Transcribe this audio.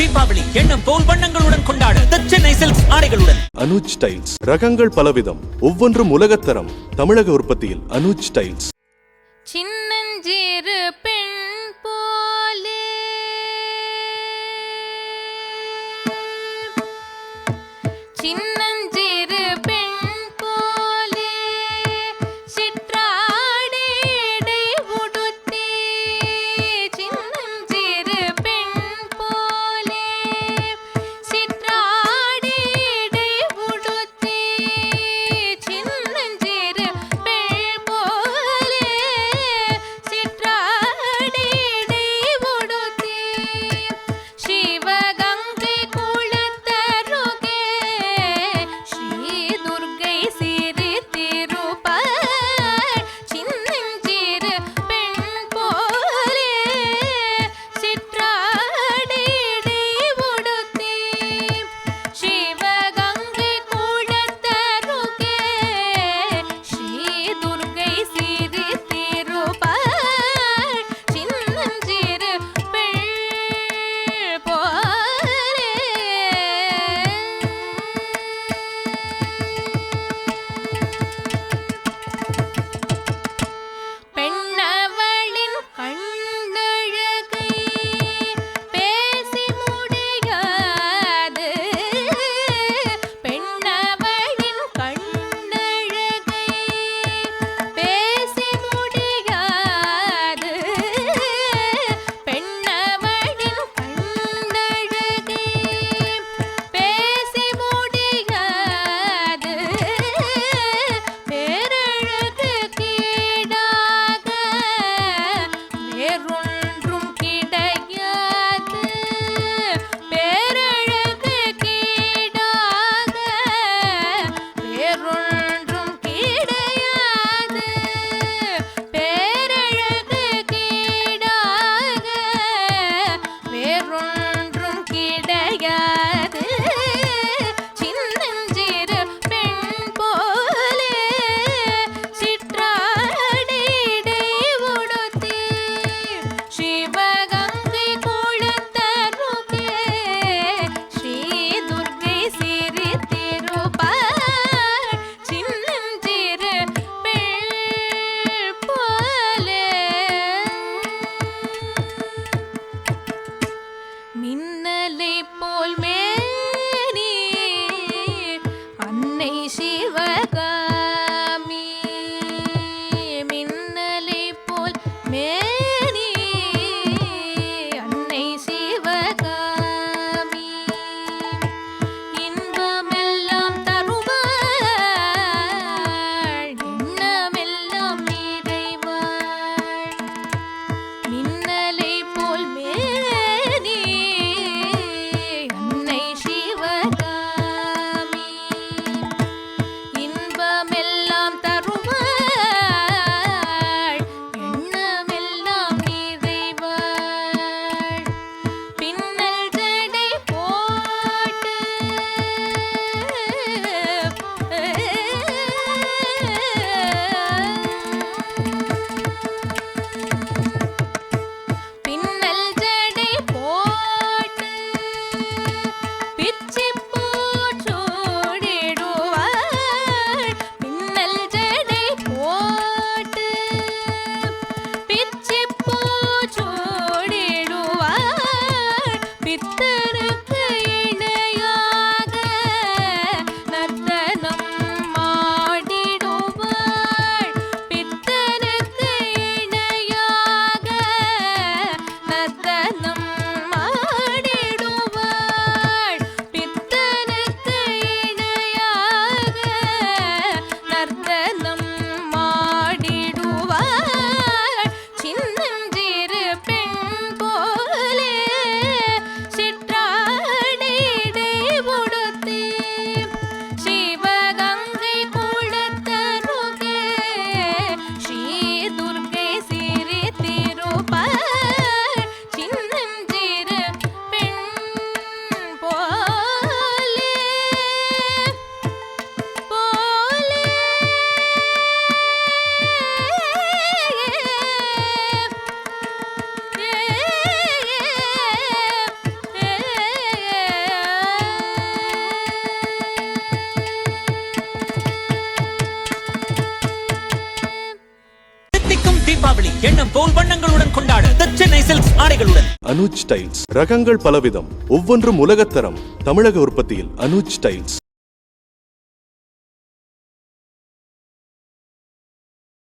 தீபாவளி எண்ணம் போல் வண்ணங்களுடன் கொண்டாட. சென்னை சில்க்ஸ் ஆடைகளுடன். அனுஜ் டைல்ஸ் ரகங்கள் பலவிதம் ஒவ்வொன்றும் உலகத்தரம். தமிழக உற்பத்தியில் அனுஜ் ஸ்டைல்ஸ் சின்ன ரத்தனம் அனுஜ் டைல்ஸ். ரகங்கள் பலவிதம். ஒவ்வொன்றும் உலகத்தரம். தமிழக உற்பத்தியில் அனுஜ் டைல்ஸ்.